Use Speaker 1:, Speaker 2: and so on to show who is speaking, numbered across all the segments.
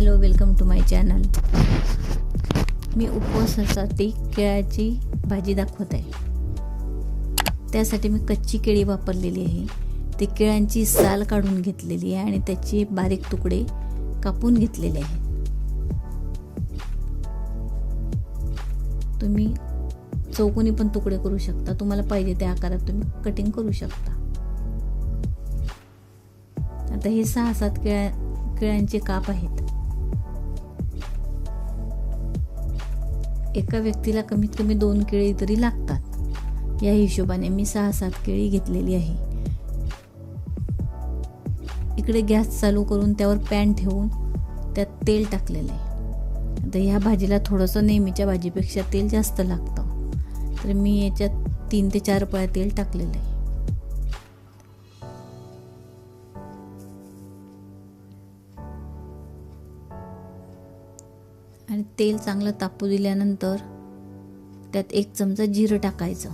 Speaker 1: Hello welcome to my channel मी उपवासासाठी केळ्याची भाजी दाखवत आहे. त्यासाठी मी कच्ची केळी वापरलेली आहे. ते केळ्यांची साल काढून घेतलेली आहे आणि त्याचे बारीक तुकडे कापून घेतलेले आहेत तुम्ही चौकोनी पण तुकडे करू शकता. तुम्हाला पाहिजे त्या आकारात तुम्ही कटिंग करू शकता. आता हे सहा सात केळ्या केळ्यांचे काप आहेत. एका व्यक्तीला कमीत कमी दोन केळी तरी लागतात. या हिशोबाने मी सहा सात केळी घेतलेली आहे. इकडे गॅस चालू करून त्यावर पॅन ठेवून त्यात तेल टाकलेलं आहे. आता ह्या भाजीला थोडंसं नेहमीच्या भाजीपेक्षा तेल जास्त लागतं. तर मी याच्यात तीन ते चार पळ्या तेल टाकलेलं आहे. आणि तेल चांगलं तापू दिल्यानंतर त्यात एक चमचा जिरं टाकायचं.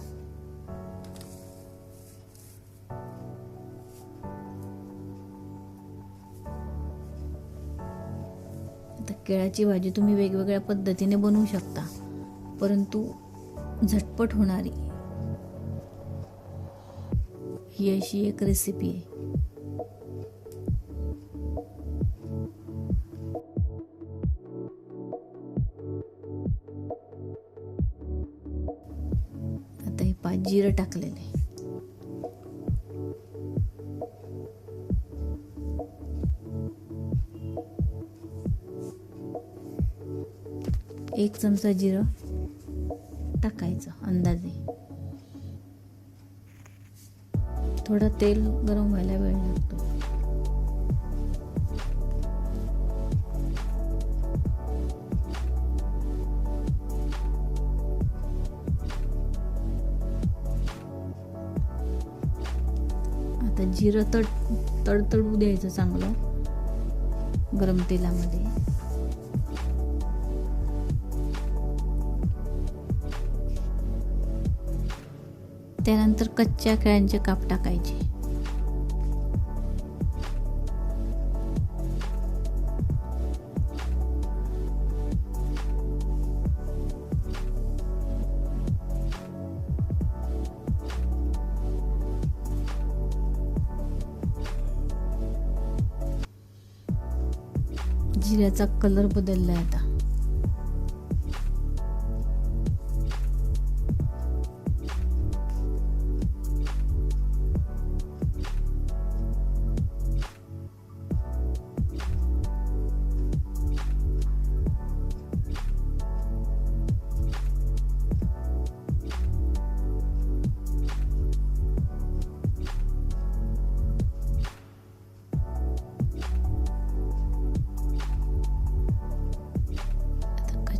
Speaker 1: आता केळाची भाजी तुम्ही वेगवेगळ्या पद्धतीने बनवू शकता परंतु झटपट होणारी. ही अशी एक रेसिपी आहे. जिरं टाकलेलं आहे. एक चमचा जिरं टाकायचं अंदाजे. थोडं तेल गरम व्हायला वेळ लागतो. आता जिरं तड तडतडू द्यायचं चांगलं. गरम तेलामध्ये. त्यानंतर कच्च्या केळ्यांचे काप टाकायचे. जिऱ्याचा कलर बदलला आहे आता.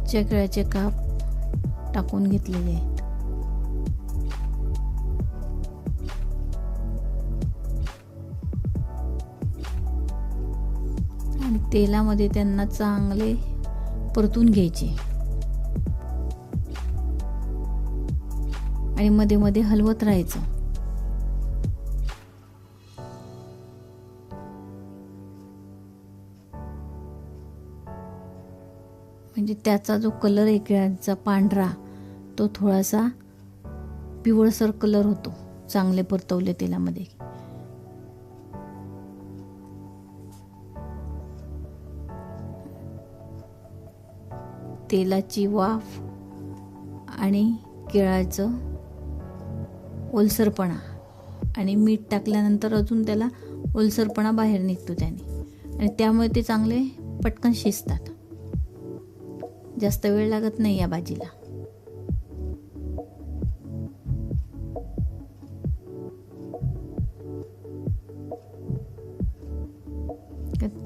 Speaker 1: कच्च्या केळ्याचे काप टाकून घेतलेले आहेत. आणि तेलामध्ये त्यांना चांगले परतून घ्यायचे. आणि मध्ये मध्ये हलवत राहायचं. म्हणजे त्याचा जो कलर आहे केळ्यांचा पांढरा तो थोडासा पिवळसर कलर होतो. चांगले परतवले तेलामध्ये. तेलाची वाफ आणि केळाचं ओलसरपणा. आणि मीठ टाकल्यानंतर अजून त्याला ओलसरपणा बाहेर निघतो त्याने. आणि त्यामुळे ते चांगले पटकन शिजतात. जास्त वेळ लागत नाही या भाजीला.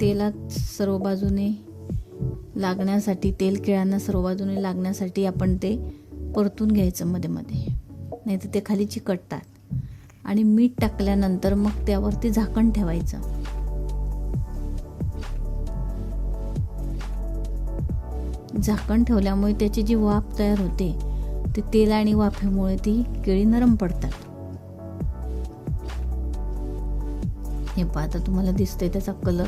Speaker 1: तेलात सर्व बाजूने लागण्यासाठी तेल केळांना सर्व बाजूने लागण्यासाठी आपण ते परतून घ्यायचं मध्ये मध्ये. नाही तर ते खाली चिकटतात. आणि मीठ टाकल्यानंतर मग त्यावरती झाकण ठेवायचं. झाकण ठेवल्यामुळे त्याची जी वाफ तयार होते ते तेल आणि वाफेमुळे ती केळी नरम पडतात. हे पाहता तुम्हाला दिसतंय त्याचा कलर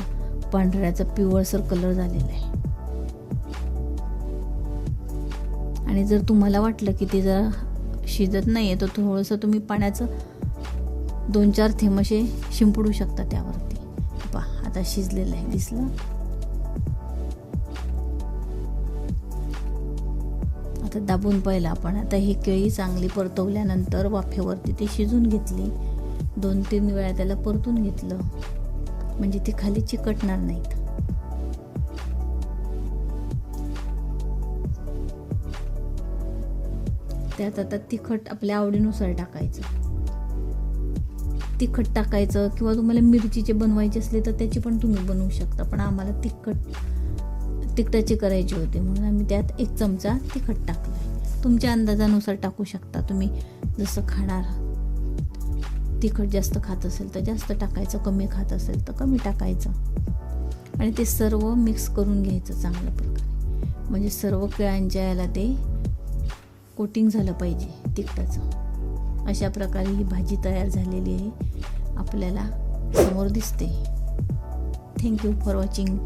Speaker 1: पांढऱ्याचा पिवळसर कलर झालेला आहे. आणि जर तुम्हाला वाटलं की ते जरा शिजत नाही आहे तर थोडंसं तुम्ही पाण्याचं दोन चार थेंब असे शिंपडू शकता त्यावरती. पहा आता शिजलेलं आहे दिसलं? पदार्थ दाबून पाहिलं आपण. आता ही केळी चांगली परतवल्यानंतर वाफेवरती ती शिजून घेतली. दोन तीन वेळा त्याला परतून घेतलं. म्हणजे ती खाली चिकटणार नाहीत. त्यात आता तिखट आपल्या आवडीनुसार टाकायचं. तिखट टाकायचं किंवा तुम्हाला मिरचीचे बनवायचे असले तर त्याची पण तुम्ही बनवू शकता. पण आम्हाला तिखट तिखटाची करायची होती म्हणून आम्ही त्यात एक चमचा तिखट टाकलं. तुमच्या अंदाजानुसार टाकू शकता तुम्ही. जसं खाणार तिखट जास्त खात असेल तर जास्त टाकायचं कमी खात असेल तर कमी टाकायचं. आणि ते सर्व मिक्स करून घ्यायचं चांगल्या प्रकारे. म्हणजे सर्व केळ्यांच्या याला ते कोटिंग झालं पाहिजे तिखटाचं. अशा प्रकारे ही भाजी तयार झालेली आहे. आपल्याला समोर दिसते. Thank you for watching